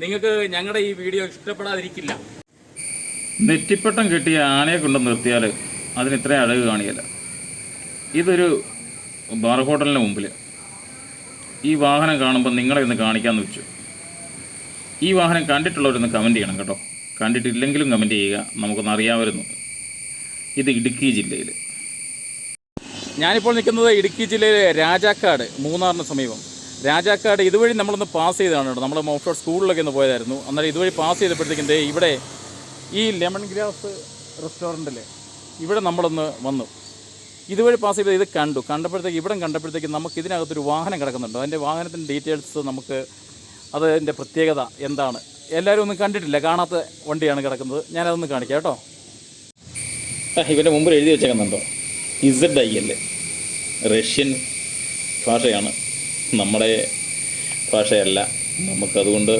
നിങ്ങൾക്ക് ഞങ്ങളുടെ ഈ വീഡിയോ ഇഷ്ടപ്പെടാതിരിക്കില്ല. നെറ്റിപ്പട്ടം കിട്ടിയ ആനയെ കൊണ്ട് നിർത്തിയാൽ അതിന് ഇത്രയും അഴക് കാണിയല്ല. ഇതൊരു ബാർ ഹോട്ടലിന് മുമ്പിൽ ഈ വാഹനം കാണുമ്പോൾ നിങ്ങളെ ഒന്ന് കാണിക്കാമെന്ന് വെച്ചു. ഈ വാഹനം കണ്ടിട്ടുള്ളവരൊന്ന് കമന്റ് ചെയ്യണം കേട്ടോ. കണ്ടിട്ടില്ലെങ്കിലും കമന്റ് ചെയ്യുക. നമുക്കൊന്ന് അറിയാമായിരുന്നു. ഇത് ഇടുക്കി ജില്ലയിൽ ഞാനിപ്പോൾ നിൽക്കുന്നത് ഇടുക്കി ജില്ലയിലെ രാജാക്കാട് മൂന്നാറിന് സമീപം. രാജാക്കാട് ഇതുവഴി നമ്മളൊന്ന് പാസ് ചെയ്താണ് കേട്ടോ. നമ്മൾ മോഫ്ഷോർ സ്കൂളിലൊക്കെ ഒന്ന് പോയതായിരുന്നു. അന്നേരം ഇതുവഴി പാസ് ചെയ്തപ്പോഴത്തേക്കിന്റെ ഇവിടെ ഈ ലെമൺ ഗ്രാസ് റെസ്റ്റോറന്റിൽ ഇവിടെ നമ്മളൊന്ന് വന്നു. ഇതുവഴി പാസ് ചെയ്ത് ഇത് കണ്ടു. കണ്ടപ്പോഴത്തേക്ക് ഇവിടം കണ്ടപ്പോഴത്തേക്ക് നമുക്ക് ഇതിനകത്തൊരു വാഹനം കിടക്കുന്നുണ്ട്. അതിന്റെ വാഹനത്തിന്റെ ഡീറ്റെയിൽസ് നമുക്ക് അതിന്റെ പ്രത്യേകത എന്താണ്? എല്ലാവരും ഒന്നും കണ്ടിട്ടില്ല. കാണാത്ത വണ്ടിയാണ് കിടക്കുന്നത്. ഞാനതൊന്ന് കാണിക്കാം കേട്ടോ. ഇവന്റെ മുമ്പിൽ എഴുതി വെച്ചേക്കുന്നുണ്ടോ? ഇസഡ് ഐ അല്ലേ റഷ്യൻ ഭാഷയാണ്. നമ്മുടെ ഭാഷയല്ല. നമുക്കതുകൊണ്ട്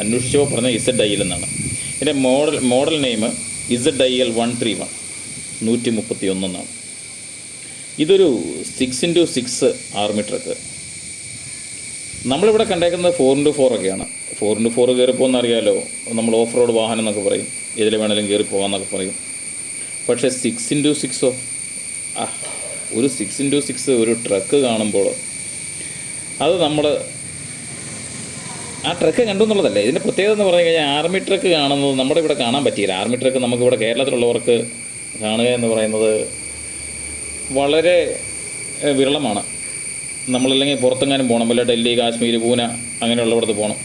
അന്വേഷിച്ചപ്പോൾ പറഞ്ഞ ഇസഡ് ഐ എൽ എന്നാണ്. ഇതിന്റെ model model name Z I L one three one നൂറ്റി മുപ്പത്തി ഒന്നെന്നാണ് ഇതൊരു six into six army truck നമ്മളിവിടെ കണ്ടേക്കുന്നത് ഫോർ ഇന്റു ഫോർ ഒക്കെയാണ്. ഫോർ ഇന്റു ഫോർ കയറി എന്നറിയാലോ. നമ്മൾ ഓഫ് റോഡ് വാഹനം എന്നൊക്കെ പറയും. ഇതിൽ വേണമെങ്കിലും കയറി പോകാമെന്നൊക്കെ പറയും. പക്ഷേ സിക്സ് ഇന്റു സിക്സോ ആ ഒരു സിക്സ് ഇന്റു സിക്സ് ഒരു ട്രക്ക് കാണുമ്പോൾ അത് നമ്മൾ ആ ട്രക്ക് കണ്ടു എന്നുള്ളതല്ലേ? ഇതിന്റെ പ്രത്യേകത എന്ന് പറഞ്ഞു കഴിഞ്ഞാൽ ആർമി ട്രക്ക് കാണുന്നത് നമ്മുടെ ഇവിടെ കാണാൻ പറ്റിയില്ല. ആർമി ട്രക്ക് നമുക്കിവിടെ കേരളത്തിലുള്ളവർക്ക് കാണുക എന്ന് പറയുന്നത് വളരെ വിരളമാണ്. നമ്മളല്ലെങ്കിൽ പുറത്തെങ്ങാനും പോകണം. വല്ല ഡൽഹി കാശ്മീർ പൂന അങ്ങനെയുള്ളവിടത്ത് പോകണം.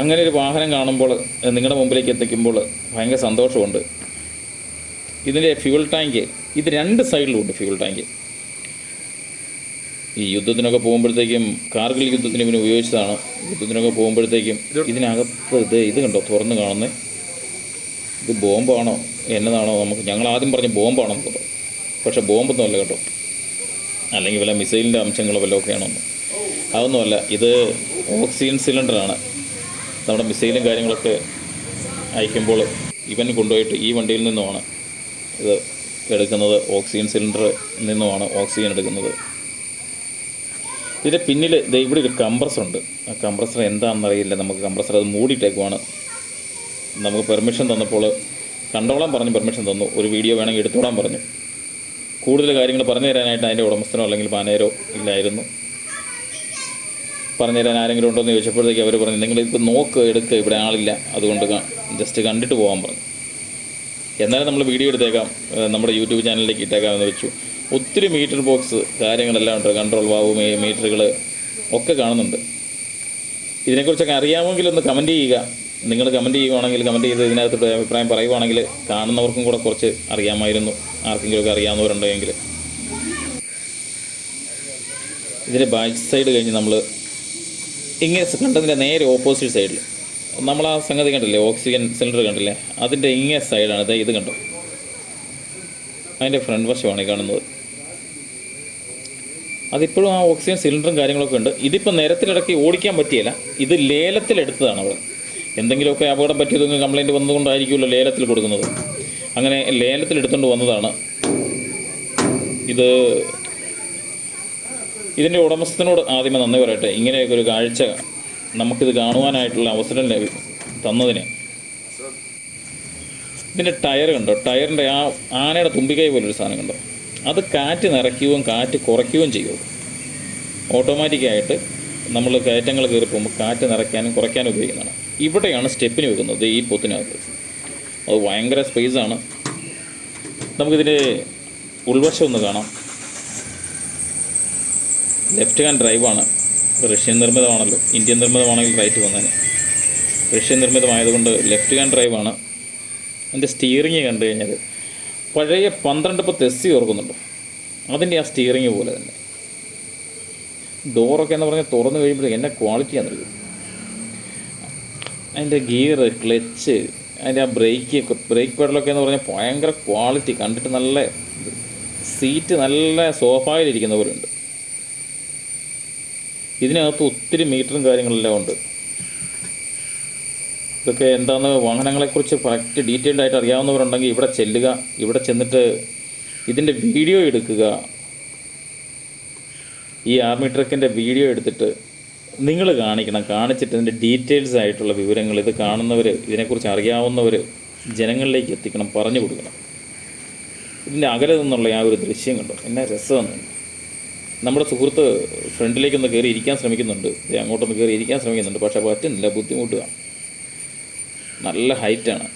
അങ്ങനെ ഒരു വാഹനം കാണുമ്പോൾ നിങ്ങളുടെ മുമ്പിലേക്ക് എത്തിക്കുമ്പോൾ ഭയങ്കര സന്തോഷമുണ്ട്. ഇതിന്റെ ഫ്യൂൽ ടാങ്ക് ഇത് രണ്ട് സൈഡിലുണ്ട് ഫ്യൂൽ ടാങ്ക്. ഈ യുദ്ധത്തിനൊക്കെ പോകുമ്പോഴത്തേക്കും കാർഗിൽ യുദ്ധത്തിന് ഇവന് ഉപയോഗിച്ചതാണ്. യുദ്ധത്തിനൊക്കെ പോകുമ്പോഴത്തേക്കും ഇതിനകത്ത് ഇത് ഇത് കണ്ടോ? തുറന്ന് കാണുന്നത് ഇത് ബോംബാണോ? എന്നതാണോ നമുക്ക് ഞങ്ങൾ ആദ്യം പറഞ്ഞ ബോംബാണോ നമുക്ക് പക്ഷേ ബോംബൊന്നും അല്ല കേട്ടോ. അല്ലെങ്കിൽ വല്ല മിസൈലിന്റെ അംശങ്ങളോ വല്ലതും ഒക്കെയാണോ എന്ന്. അതൊന്നുമല്ല ഇത് ഓക്സിജൻ സിലിണ്ടറാണ്. നമ്മുടെ മിസൈലും കാര്യങ്ങളൊക്കെ അയക്കുമ്പോൾ ഇവൻ കൊണ്ടുപോയിട്ട് ഈ വണ്ടിയിൽ നിന്നുമാണ് ഇത് എടുക്കുന്നത്. ഓക്സിജൻ സിലിണ്ടറിൽ നിന്നുമാണ് ഓക്സിജൻ എടുക്കുന്നത്. ഇതിന്റെ പിന്നിൽ ഇവിടെ ഒരു കംപ്രസർ ഉണ്ട്. ആ കംപ്രസർ എന്താണെന്നറിയില്ല. നമുക്ക് കംപ്രസർ അത് മൂടിയിട്ടേക്കുവാണ്. നമുക്ക് പെർമിഷൻ തന്നപ്പോൾ കണ്ടോളാൻ പറഞ്ഞ് പെർമിഷൻ തന്നു. ഒരു വീഡിയോ വേണമെങ്കിൽ എടുത്തോളാൻ പറഞ്ഞു. കൂടുതൽ കാര്യങ്ങൾ പറഞ്ഞു തരാനായിട്ട് അതിന്റെ ഉടമസ്ഥനോ അല്ലെങ്കിൽ മാനേജരോ ഇല്ലായിരുന്നു. പറഞ്ഞു തരാൻ ആരെങ്കിലും ഉണ്ടോ എന്ന് ചോദിച്ചപ്പോഴത്തേക്ക് അവർ പറഞ്ഞു നിങ്ങൾ ഇപ്പോൾ നോക്ക് എടുക്കുക ഇവിടെ ആളില്ല. അതുകൊണ്ട് ജസ്റ്റ് കണ്ടിട്ട് പോകാൻ പറഞ്ഞു. എന്നാലും നമ്മൾ വീഡിയോ എടുത്തേക്കാം. നമ്മുടെ യൂട്യൂബ് ചാനലിലേക്ക് ഇട്ടേക്കാമെന്ന് വെച്ചു. ഒത്തിരി മീറ്റർ ബോക്സ് കാര്യങ്ങളെല്ലാം ഉണ്ട്. കൺട്രോൾ വാവ് മീറ്ററുകൾ ഒക്കെ കാണുന്നുണ്ട്. ഇതിനെക്കുറിച്ചൊക്കെ അറിയാമെങ്കിൽ ഒന്ന് കമന്റ് ചെയ്യുക. നിങ്ങൾ കമന്റ് ചെയ്യുവാണെങ്കിൽ കമന്റ് ചെയ്ത് ഇതിനകത്ത് അഭിപ്രായം പറയുവാണെങ്കിൽ കാണുന്നവർക്കും കൂടെ കുറച്ച് അറിയാമായിരുന്നു. ആർക്കെങ്കിലുമൊക്കെ അറിയാവുന്നവരുണ്ടെങ്കിൽ. ഇതിന്റെ ബാക്ക് സൈഡ് കഴിഞ്ഞ് നമ്മൾ ഇങ്ങനെ കണ്ടതിന്റെ നേരെ ഓപ്പോസിറ്റ് സൈഡിൽ നമ്മൾ ആ സംഗതി കണ്ടില്ലേ? ഓക്സിജൻ സിലിണ്ടർ കണ്ടില്ലേ? അതിന്റെ ഇങ്ങേ സൈഡാണ് ഇത് ഇത് കണ്ടോ? അതിന്റെ ഫ്രണ്ട് വശമാണ് ഈ കാണുന്നത്. അതിപ്പോഴും ആ ഓക്സിജൻ സിലിണ്ടറും കാര്യങ്ങളൊക്കെ ഉണ്ട്. ഇതിപ്പോൾ നിരത്തിലിടയ്ക്ക് ഓടിക്കാൻ പറ്റിയല്ല. ഇത് ലേലത്തിലെടുത്തതാണ് അവിടെ എന്തെങ്കിലുമൊക്കെ അപകടം പറ്റിയതെങ്കിൽ കംപ്ലയിന്റ് വന്നതുകൊണ്ടായിരിക്കുമല്ലോ ലേലത്തിൽ കൊടുക്കുന്നത്. അങ്ങനെ ലേലത്തിലെടുത്തുകൊണ്ട് വന്നതാണ്. ഇത് ഇതിന്റെ ഉടമസ്ഥനോട് ആദ്യമേ നന്ദി പറയട്ടെ. ഇങ്ങനെയൊക്കെ ഒരു കാഴ്ച നമുക്കിത് കാണുവാനായിട്ടുള്ള അവസരം ലഭി തന്നതിന്. ഇതിന്റെ ടയർ കണ്ടോ? ടയറിന്റെ ആ ആനയുടെ തുമ്പിക്കൈ പോലൊരു സാധനം കണ്ടോ? അത് കാറ്റ് നിറയ്ക്കുകയും കാറ്റ് കുറയ്ക്കുകയും ചെയ്യും. ഓട്ടോമാറ്റിക്കായിട്ട് നമ്മൾ കയറ്റങ്ങൾ കയറി പോകുമ്പോൾ കാറ്റ് നിറയ്ക്കാനും കുറയ്ക്കാനും ഉപയോഗിക്കുന്നതാണ്. ഇവിടെയാണ് സ്റ്റെപ്പിന് വെക്കുന്നത് ഈ പൊത്തിനകത്ത്. അത് ഭയങ്കര സ്പേസാണ് നമുക്കിതിന്റെ ഉൾവശം ഒന്ന് കാണാം. ലെഫ്റ്റ് ഹാൻഡ് ഡ്രൈവാണ് റഷ്യൻ നിർമ്മിതമാണല്ലോ. ഇന്ത്യൻ നിർമ്മിതമാണെങ്കിൽ റൈറ്റ് വന്നതിന് റഷ്യൻ നിർമ്മിതമായതുകൊണ്ട് ലെഫ്റ്റ് ഹാൻഡ് ഡ്രൈവാണ് അതിന്റെ സ്റ്റിയറിങ് കണ്ടു കഴിഞ്ഞാൽ പഴയ പന്ത്രണ്ട് പത്ത് എസ് സി ഓർക്കുന്നുണ്ടോ. അതിന്റെ ആ സ്റ്റിയറിങ് പോലെ തന്നെ. ഡോറൊക്കെ എന്ന് പറഞ്ഞാൽ തുറന്നു കഴിയുമ്പോഴത്തേക്ക് എന്നെ ക്വാളിറ്റിയാണെന്നറിയോ അതിന്റെ ഗിയർ ക്ലച്ച് അതിന്റെ ആ ബ്രേക്ക് ബ്രേക്ക് പെഡലൊക്കെ എന്ന് പറഞ്ഞാൽ ഭയങ്കര ക്വാളിറ്റി കണ്ടിട്ട് നല്ല സീറ്റ് നല്ല സോഫായിലിരിക്കുന്ന പോലെ ഉണ്ട്. ഇതിനകത്ത് ഒത്തിരി മീറ്ററും കാര്യങ്ങളെല്ലാം ഉണ്ട്. ഇതൊക്കെ എന്താണെന്ന് വാഹനങ്ങളെക്കുറിച്ച് കറക്റ്റ് ഡീറ്റെയിൽഡ് ആയിട്ട് അറിയാവുന്നവരുണ്ടെങ്കിൽ ഇവിടെ ചെല്ലുക ഇവിടെ ചെന്നിട്ട് ഇതിന്റെ വീഡിയോ എടുക്കുക. ഈ ആർമി ട്രക്കിന്റെ വീഡിയോ എടുത്തിട്ട് നിങ്ങൾ കാണിക്കണം കാണിച്ചിട്ട് ഇതിന്റെ ഡീറ്റെയിൽസ് ആയിട്ടുള്ള വിവരങ്ങൾ ഇത് കാണുന്നവർ ഇതിനെക്കുറിച്ച് അറിയാവുന്നവർ ജനങ്ങളിലേക്ക് എത്തിക്കണം പറഞ്ഞു കൊടുക്കണം. ഇതിന്റെ അകലെ നിന്നുള്ള ആ ഒരു ദൃശ്യം കണ്ടോ? എന്നാ രസമെന്ന് നമ്മുടെ സുഹൃത്ത് ഫ്രണ്ടിലേക്കൊന്ന് കയറി ഇരിക്കാൻ ശ്രമിക്കുന്നുണ്ട്. അങ്ങോട്ടൊന്ന് കയറി ഇരിക്കാൻ ശ്രമിക്കുന്നുണ്ട്. പക്ഷേ പറ്റുന്നില്ല ബുദ്ധിമുട്ടുക. നല്ല ഹൈറ്റാണ്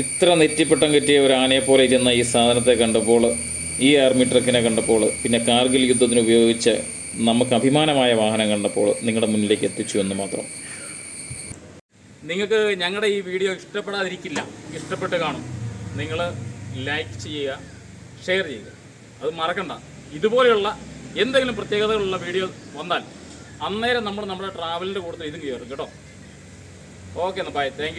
ഇത്ര നെറ്റിപ്പട്ടം കെട്ടിയ ഒരു ആനയെപ്പോലെ പോലെ ഇരുന്ന ഈ സാധനത്തെ കണ്ടപ്പോൾ ഈ ആർമി ട്രക്കിനെ കണ്ടപ്പോൾ പിന്നെ കാർഗിൽ യുദ്ധത്തിന് ഉപയോഗിച്ച് നമുക്ക് അഭിമാനമായ വാഹനം കണ്ടപ്പോൾ നിങ്ങളുടെ മുന്നിലേക്ക് എത്തിച്ചു എന്ന് മാത്രം. നിങ്ങൾക്ക് ഞങ്ങളുടെ ഈ വീഡിയോ ഇഷ്ടപ്പെടാതിരിക്കില്ല. ഇഷ്ടപ്പെട്ട് കാണും. നിങ്ങൾ ലൈക്ക് ചെയ്യുക ഷെയർ ചെയ്യുക. അത് മറക്കണ്ട. ഇതുപോലെയുള്ള എന്തെങ്കിലും പ്രത്യേകതകളുള്ള വീഡിയോ വന്നാൽ അന്നേരം നമ്മൾ നമ്മുടെ ട്രാവലിന്റെ കൂടുതൽ ഇതും കയറും കേട്ടോ. ഓക്കെ എന്നാൽ ബൈ താങ്ക്